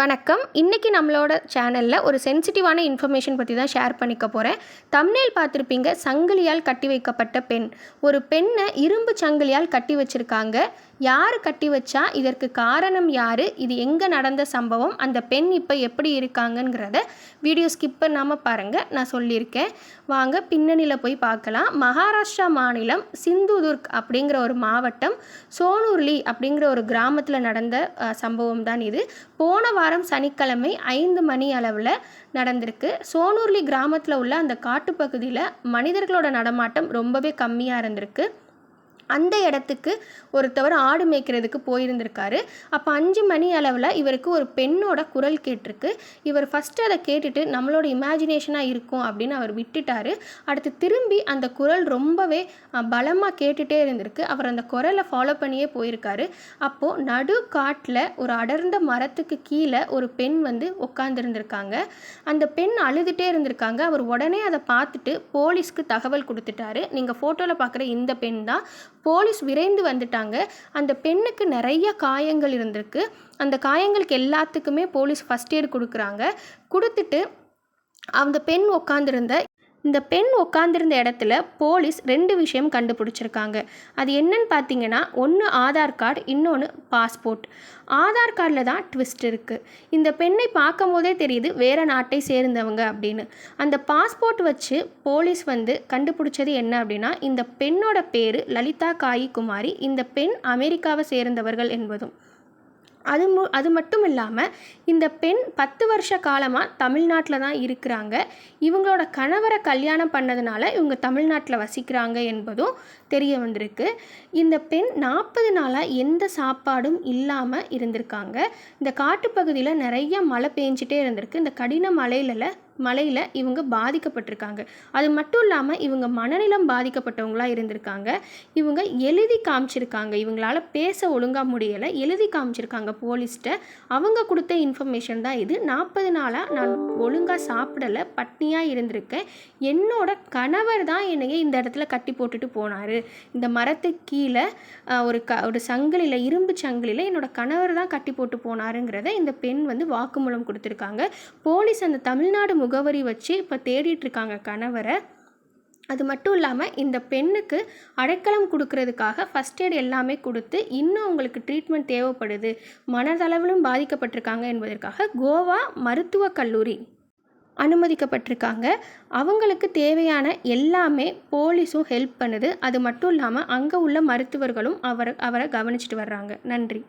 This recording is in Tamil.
வணக்கம். இன்றைக்கி நம்மளோட சேனலில் ஒரு சென்சிட்டிவான இன்ஃபர்மேஷன் பற்றி தான் ஷேர் பண்ணிக்க போகிறேன் தமிழில் பார்த்துருப்பீங்க. சங்கிலியால் கட்டி வைக்கப்பட்ட பெண். ஒரு பெண்ணை இரும்பு சங்கிலியால் கட்டி வச்சுருக்காங்க. யார் கட்டி வச்சா? இதற்கு காரணம் யார்? இது எங்கே நடந்த சம்பவம்? அந்த பெண் இப்போ எப்படி இருக்காங்கங்கிறத வீடியோ ஸ்கிப் பண்ணாமல் பாருங்கள் நான் சொல்லியிருக்கேன். வாங்க பின்னணியில் போய் பார்க்கலாம். மகாராஷ்டிரா மாநிலம் சிந்துதுர்க் அப்படிங்கிற ஒரு மாவட்டம். சோனூர்லி அப்படிங்கிற ஒரு கிராமத்தில் நடந்த சம்பவம் தான் இது. போன வாரம் சனிக்கிழமை ஐந்து மணி அளவில் நடந்திருக்கு. சோனூர்லி கிராமத்தில் உள்ள அந்த காட்டுப்பகுதியில் மனிதர்களோட நடமாட்டம் ரொம்பவே கம்மியாக இருந்திருக்கு. அந்த இடத்துக்கு ஒருத்தவர் ஆடு மேய்க்கிறதுக்கு போயிருந்திருக்காரு. அப்போ அஞ்சு மணி அளவில் இவருக்கு ஒரு பெண்ணோட குரல் கேட்டிருக்கு. இவர் ஃபஸ்ட்டு அதை கேட்டுட்டு நம்மளோட இமேஜினேஷனாக இருக்கும் அப்படின்னு அவர் விட்டுட்டாரு. அடுத்து திரும்பி அந்த குரல் ரொம்பவே பலமாக கேட்டுகிட்டே இருந்திருக்கு. அவர் அந்த குரலை ஃபாலோ பண்ணியே போயிருக்காரு. அப்போது நடு காட்டில் ஒரு அடர்ந்த மரத்துக்கு கீழே ஒரு பெண் வந்து உட்காந்துருந்துருக்காங்க அந்த பெண் அழுதுகிட்டே இருந்திருக்காங்க. அவர் உடனே அதை பார்த்துட்டு போலீஸ்க்கு தகவல் கொடுத்துட்டாரு. நீங்கள் ஃபோட்டோவில் பார்க்குற இந்த பெண் தான். போலீஸ் விரைந்து வந்துட்டாங்க. அந்த பெண்ணுக்கு நிறைய காயங்கள் இருந்திருக்கு. அந்த காயங்களுக்கு எல்லாத்துக்குமே போலீஸ் ஃபஸ்ட் எய்ட் கொடுக்குறாங்க. கொடுத்துட்டு அந்த பெண் உட்காந்துருந்த இந்த பெண் உட்காந்துருந்த இடத்துல போலீஸ் ரெண்டு விஷயம் கண்டுபிடிச்சிருக்காங்க. அது என்னன்னு பார்த்தீங்கன்னா ஒன்று ஆதார் கார்டு இன்னொன்று பாஸ்போர்ட். ஆதார் கார்டில் தான் ட்விஸ்ட் இருக்குது இந்த பெண்ணை பார்க்கும் போதே தெரியுது வேறு நாட்டை சேர்ந்தவங்க அப்படின்னு. அந்த பாஸ்போர்ட் வச்சு போலீஸ் வந்து கண்டுபிடிச்சது என்ன அப்படின்னா இந்த பெண்ணோட பேர் லலிதா காயி குமாரி இந்த பெண் அமெரிக்காவை சேர்ந்தவர்கள் என்பதும். அது மு அது மட்டும் இல்லாமல் இந்த பெண் பத்து வருஷ காலமாக தமிழ்நாட்டில் தான் இருக்கிறாங்க. இவங்களோட கணவரை கல்யாணம் பண்ணதுனால இவங்க தமிழ்நாட்டில் வசிக்கிறாங்க என்பதும் தெரிய வந்திருக்கு. இந்த பெண் நாற்பது நாளாக எந்த சாப்பாடும் இல்லாமல் இருந்திருக்காங்க. இந்த காட்டுப்பகுதியில் நிறைய மழை பெஞ்சிட்டே இருந்திருக்கு. இந்த கடின மழையில மலையில் இவங்க பாதிக்கப்பட்டிருக்காங்க. அது மட்டும் இல்லாமல் இவங்க மனநிலம் பாதிக்கப்பட்டவங்களாக இருந்திருக்காங்க. இவங்க எழுதி காமிச்சிருக்காங்க. இவங்களால பேச ஒழுங்காக முடியலை. எழுதி காமிச்சிருக்காங்க போலீஸ்கிட்ட. அவங்க கொடுத்த இன்ஃபர்மேஷன் தான் இது. நாற்பது நாளாக நான் ஒழுங்காக சாப்பிடலை பட்னியாக இருந்திருக்கேன். என்னோட கணவர் தான் என்னைய இந்த இடத்துல கட்டி போட்டுட்டு போனார். இந்த மரத்துக்கு கீழே ஒரு க ஒரு சங்கிலியில் இரும்பு சங்கிலியில் என்னோட கணவர் தான் கட்டி போட்டு போனாருங்கிறத இந்த பெண் வந்து வாக்குமூலம் கொடுத்துருக்காங்க. போலீஸ் அந்த தமிழ்நாடு முகவரி வச்சு இப்போ தேடிட்டுருக்காங்க கணவரை. அது மட்டும் இல்லாமல் இந்த பெண்ணுக்கு அடைக்கலம் கொடுக்கறதுக்காக ஃபஸ்ட் எய்ட் எல்லாமே கொடுத்து இன்னும் அவங்களுக்கு ட்ரீட்மெண்ட் தேவைப்படுது. மனதளவிலும் பாதிக்கப்பட்டிருக்காங்க என்பதற்காக கோவா மருத்துவக் கல்லூரி அனுமதிக்கப்பட்டிருக்காங்க. அவங்களுக்கு தேவையான எல்லாமே போலீஸும் ஹெல்ப் பண்ணுது. அது மட்டும் இல்லாமல் அங்கே உள்ள மருத்துவர்களும் அவரை அவரை கவனிச்சிட்டு வர்றாங்க. நன்றி.